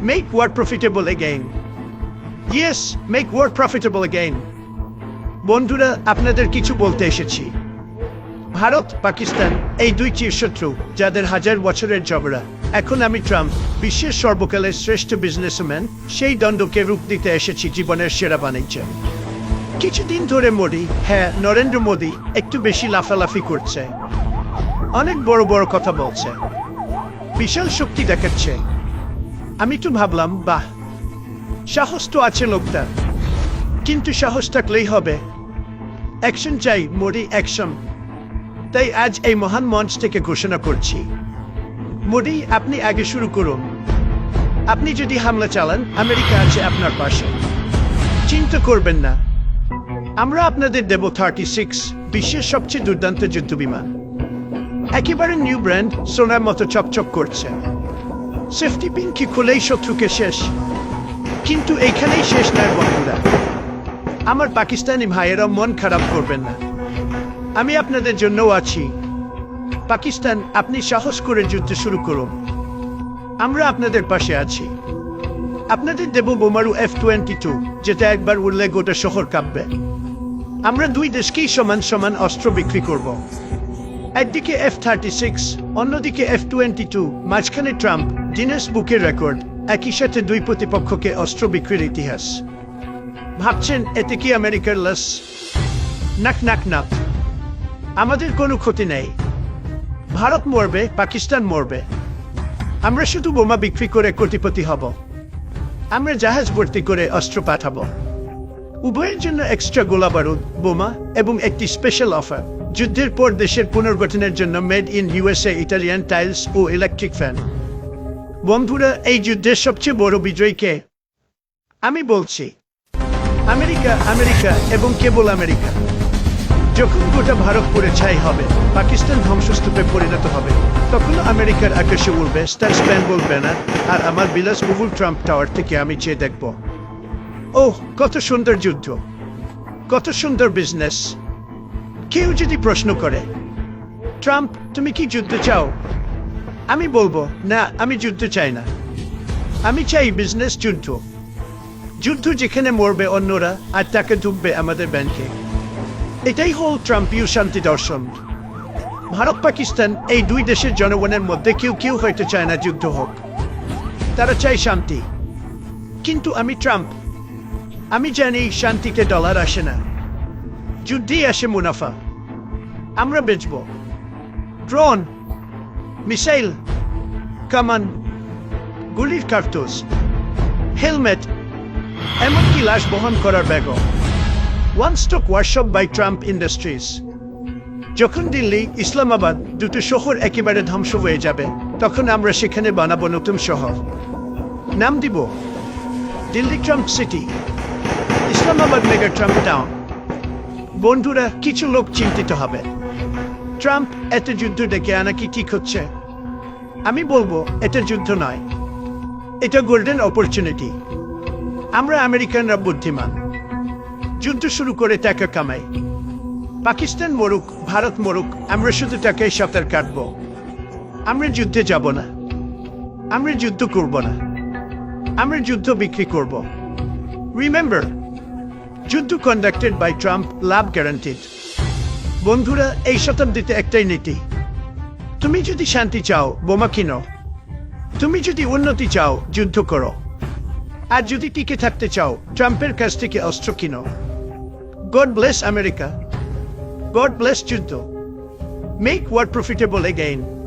Make war profitable again. Yes, make war profitable again. বন্ধুরা আপনাদের কিছু বলতে এসেছি। ভারত পাকিস্তান এই দুই চিরশত্রু যাদের হাজার বছরের ঝগড়া এখন আমি ট্রাম্প বিশ্বের সর্বকালের শ্রেষ্ঠ বিজনেসম্যান সেই দ্বন্দ্বকে রূপ দিতে এসেছি জীবনের সেরা বাণিজ্য। কিছুদিন ধরে মোদি হ্যাঁ নরেন্দ্র মোদি একটু বেশি লাফালাফি করছে। অনেক বড় বড় কথা বলছে। বিশাল শক্তি দেখাচ্ছে। আমি তো ভাবলাম, বাহ, সাহস তো আছে লোকটার। কিন্তু সাহস থাকলেই হবে। অ্যাকশন চাই মোদি অ্যাকশন। তাই আজ এই মহান মঞ্চ থেকে ঘোষণা করছি। মোদি আপনি আগে শুরু করুন। আপনি যদি হামলা চালান, আমেরিকা আছে আপনার পাশে। চিন্তা করবেন না। আমরা আপনাদের দেব থার্টি সিক্স, বিশ্বের সবচেয়ে দুর্দান্ত যুদ্ধ বিমান একেবারে নিউ ব্র্যান্ড, সোনার মতো চকচক করছে। সেফটি কি খুলেই শত্রুকে শেষ। কিন্তু এইখানেই শেষ নয় বন্ধুরা। আমার পাকিস্তানি ভাইয়েরা মন খারাপ করবেন না। আমি আপনাদের জন্যও আছি। পাকিস্তান, আপনি সাহস করে যুদ্ধ শুরু করুন। আমরা আপনাদের পাশে আছি। আপনাদের দেব বোমারু এফ টোয়েন্টি টু যেটা একবার উড়লে গোটা শহর কাঁপবে। আমরা দুই দেশকেই সমান সমান অস্ত্র বিক্রি করব। একদিকে এফ থার্টি সিক্স অন্যদিকে এফ টোয়েন্টি টু মাঝখানে ট্রাম্প জিনেস বুকের রেকর্ড একই সাথে দুই প্রতিপক্ষকে অস্ত্র বিক্রির ইতিহাস। ভাবছেন এতে কি আমেরিকার লস নাক নাক নাক। আমাদের কোনো ক্ষতি নেই। ভারত মরবে, পাকিস্তান মরবে। আমরা শুধু বোমা বিক্রি করে কোটিপতি হব। আমরা জাহাজ ভর্তি করে অস্ত্র পাঠাবো। উভয়ের জন্য এক্সট্রা গোলা বারুদ, বোমা এবং একটি স্পেশাল অফার যুদ্ধের পর দেশের পুনর্গঠনের জন্য made in USA Italian tiles O electric fan বন্ধুরা, এই যুদ্ধের সবচেয়ে বড় বিজয়ীকে আমি বলছি, আমেরিকা আমেরিকা এবং কেবল আমেরিকা। যখন গোটা ভারত পড়ে ছাই হবে, পাকিস্তান ধ্বংসস্তূপে পরিণত হবে, তখন আমেরিকার আকাশে উড়বে স্টার স্প্যান বলবে না আর আমার বিলাসবহুল ট্রাম্প টাওয়ার থেকে আমি চেয়ে দেখব। ওহ, কত সুন্দর যুদ্ধ, কত সুন্দর বিজনেস। কেউ যদি প্রশ্ন করে, ট্রাম্প, তুমি কি যুদ্ধ চাও? আমি বলব, না, আমি যুদ্ধ চাই না। আমি চাই বিজনেস যুদ্ধ। যুদ্ধ যেখানে মরবে অন্যরা আর তাকে ডুববে আমাদের ব্যাংকে। এটাই হল ট্রাম্পীয় শান্তি দর্শন। ভারত, পাকিস্তান, এই দুই দেশের জনগণের মধ্যে কেউ কেউ হয়তো চায় না যুদ্ধ হোক। তারা চায় শান্তি। কিন্তু আমি ট্রাম্প। আমি জানি শান্তিতে ডলার আসে না। যুদ্ধেই আসে মুনাফা। আমরা বেচব। ড্রোন মিসাইল কামান গুলির কার্তুস হেলমেট এমনকি লাশ বহন করার ব্যাগও one stock workshop by Trump industries যখন দিল্লি, ইসলামাবাদ দুটো শহর একেবারে ধ্বংস হয়ে যাবে, তখন আমরা সেখানে বানাবো নতুন শহর। নাম দিব, Delhi Trump city Islamabad mega Trump town বন্ধুরা, কিছু লোক চিন্তিত হবে। ট্রাম্প এত যুদ্ধ ডেকে আনা কি ঠিক হচ্ছে? আমি বলব এটা যুদ্ধ নয়। এটা গোল্ডেন অপরচুনিটি আমরা আমেরিকানরা বুদ্ধিমান। যুদ্ধ শুরু করে টাকা কামাই। পাকিস্তান মরুক, ভারত মরুক, আমরা শুধু টাকায় সাঁতার কাটবো। আমরা যুদ্ধে যাব না। আমরা যুদ্ধ করব না। আমরা যুদ্ধ বিক্রি করব। রিমেম্বার যুদ্ধ কন্ডাক্টেড বাই ট্রাম্প লাভ গ্যারান্টিড বন্ধুরা, এই শতাব্দীতে একটাই নীতি। তুমি যদি শান্তি চাও, বোমা কিনো। তুমি যদি উন্নতি চাও, যুদ্ধ করো। আর যদি টিকে থাকতে চাও, ট্রাম্পের কাছ থেকে অস্ত্র কিনো। God bless America God bless যুদ্ধ। Make war profitable again